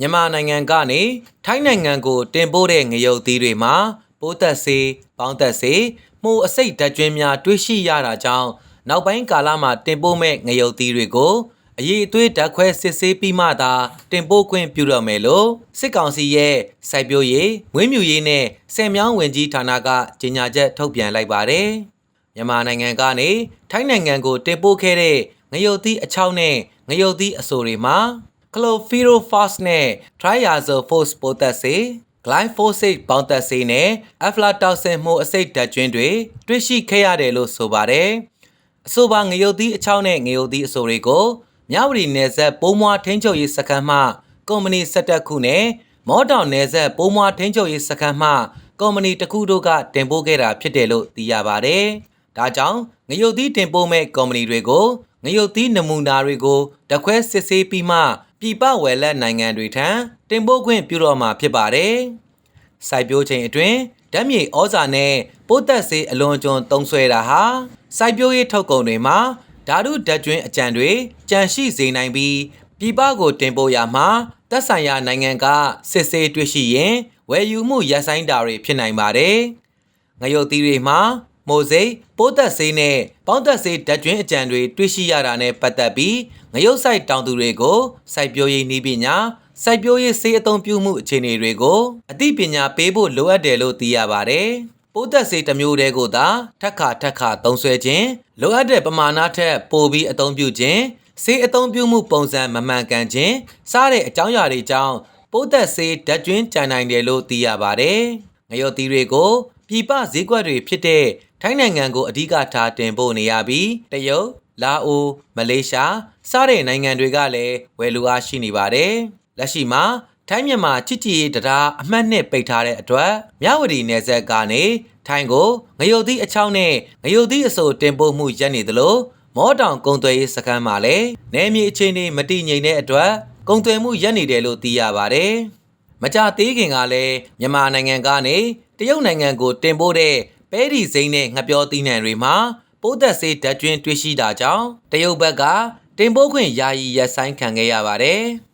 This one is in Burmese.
မြန်မာနိုင်ငံကနေထိုင်းနိုင်ငံကိုတင်ပို့တဲ့ငရုတ်သီးတွေမှာပိုးသက်ဆေး၊ပေါင်းသက်ဆေး၊မှုအစိတ်ဓာတ်ကျွင်းများတွေ့ရှိရတာကြောင့်နောက်ပိုင်းကာလမှာတင်ပို့မဲ့ငရုတ်သီးတွေကိုအရေးအသွေးဓာတ်ခွဲစစ်ဆေးပြီးမှသာတင်ပို့ခွင့်ပြုတော့မယ်လို့စစ်ကောင်စီရဲ့စိုက်ပျိုးရေး၊မွေးမြူရေးနဲ့ဆယ်မြောင်းဝင်ကြီးဌာနကကြေညာချက်ထုတ်ပြန်လိုက်ပါတယ်။မြန်မာနိုင်ငံကနေထိုင်းနိုင်ငံကိုတင်ပို့ခဲ့တဲ့ငရုတ်သီးအချောက်နဲ့ငရုတ်သီးအဆိုတွေမှာ Chlorpyrifos နဲ့ Triazophos ပိုးသက်ဆေး Glyphosate ပေါင်းသက်ဆေးနဲ့ Aflatoxin မှုအဆိပ်ဓာတ်ကျွင်းတွေတွေ့ရှိခဲ့ရတယ်လို့ဆိုပါတယ်။အဆိုပါငရုတ်သီးအချောက်နဲ့ငရုတ်သီးအဆိုတွေကိုမြဝတီနယ်စပ်ပိုးမွားထိန်းချုပ်ရေးစခန်းမှကုမ္ပဏီ17ခုနဲ့မော်တောင်နယ်စပ်ပိုးမွားထိန်းချုပ်ရေးစခန်းမှကုမ္ပဏီတစ်ခုတို့ကတင်ပို့ခဲ့တာဖြစ်တယ်လို့သိရပါတယ်။ဒါကြောင့်ငရုတ်သီးတင်ပို့မဲ့ကုမ္ပဏီတွေကိုငရုတ်သီးနမူနာတွေကိုတခွဲစစ်ဆေးပြီးမှ ပြည်ပဝယ်လက်နိုင်ငံတွေထံတင်ပို့ခွင့်ပြုတော့မှာဖြစ်ပါတယ်။စိုက်ပျိုးချိန်အတွင်းဓာတ်မြေဩဇာနဲ့ပိုးသက်ဆေးအလွန်ကျွံသုံးဆွဲတာဟာစိုက်ပျိုးရေးထုတ်ကုန်တွေမှာဓာတုဓာတ်ကျွင်းအကြံတွေကြန့်ရှိစေနိုင်ပြီးပြည်ပကိုတင်ပို့ရမှာသက်ဆိုင်ရာနိုင်ငံကစစ်ဆေးတွေ့ရှိရင်ဝယ်ယူမှုရပ်ဆိုင်းတာတွေဖြစ်နိုင်ပါတယ်။ငရုတ်သီးတွေမှာ မိုစိတ်ပိုးသက်ဆေးနဲ့ပေါင်းသက်ဆေးဓာတ်ကျွင်းအကြံတွေတွေ့ရှိရတာနဲ့ပတ်သက်ပြီးငရုတ်ဆိုင်တောင်သူတွေကိုစိုက်ပျိုးရေးနည်းပညာစိုက်ပျိုးရေးဆေးအသုံးပြုမှုအခြေအနေတွေကိုအသိပညာပေးဖို့လိုအပ်တယ်လို့သိရပါတယ်။ပိုးသက်ဆေးတစ်မျိုးတည်းကိုသာထက်ခါထက်ခါသုံးဆွဲခြင်းလိုအပ်တဲ့ပမာဏထက်ပိုပြီးအသုံးပြုခြင်းဆေးအသုံးပြုမှုပုံစံမမှန်ကန်ခြင်းစားတဲ့အကြောင်းအရာတွေကြောင့်ပိုးသက်ဆေးဓာတ်ကျွင်းကြံနိုင်တယ်လို့သိရပါတယ်။ငရုတ်သီးတွေကို ပြည်ပဈေးကွက်တွေဖြစ်တဲ့ထိုင်းနိုင်ငံကိုအဓိကထားတင်ပို့နေရပြီးတရုတ်လာအိုမလေးရှားစတဲ့နိုင်ငံတွေကလည်းဝယ်လူအားရှိနေပါတယ်။လက်ရှိမှာထိုင်းမြန်မာချစ်ကြည်ရေးတရားအမှတ်နှစ်ပိတ်ထားတဲ့အတွက်မြဝတီနယ်စပ်ကနေထိုင်းကိုငရုတ်သီးအချောင်းနဲ့ငရုတ်သီးအစိုးတင်ပို့မှုရပ်နေသလိုမောတောင်ကုံသွယ်ရေးစခန်းမှာလည်းနယ်မြေအခြေအနေမတည်ငြိမ်တဲ့အတွက်ကုံသွယ်မှုရပ်နေတယ်လို့သိရပါတယ်။မကြသေးခင်ကလည်းမြန်မာနိုင်ငံကနေ တရုတ်နိုင်ငံကိုတင်ပို့တဲ့ပဲဒီစိမ့်နဲ့ငပြောသီးနှံတွေမှာပိုးသက်ဆေးဓာတ်ကျွင်းတွေ့ရှိတာကြောင့်တရုတ်ဘက်ကတင်ပို့ခွင့်ယာယီရပ်ဆိုင်းခံခဲ့ရပါတယ်။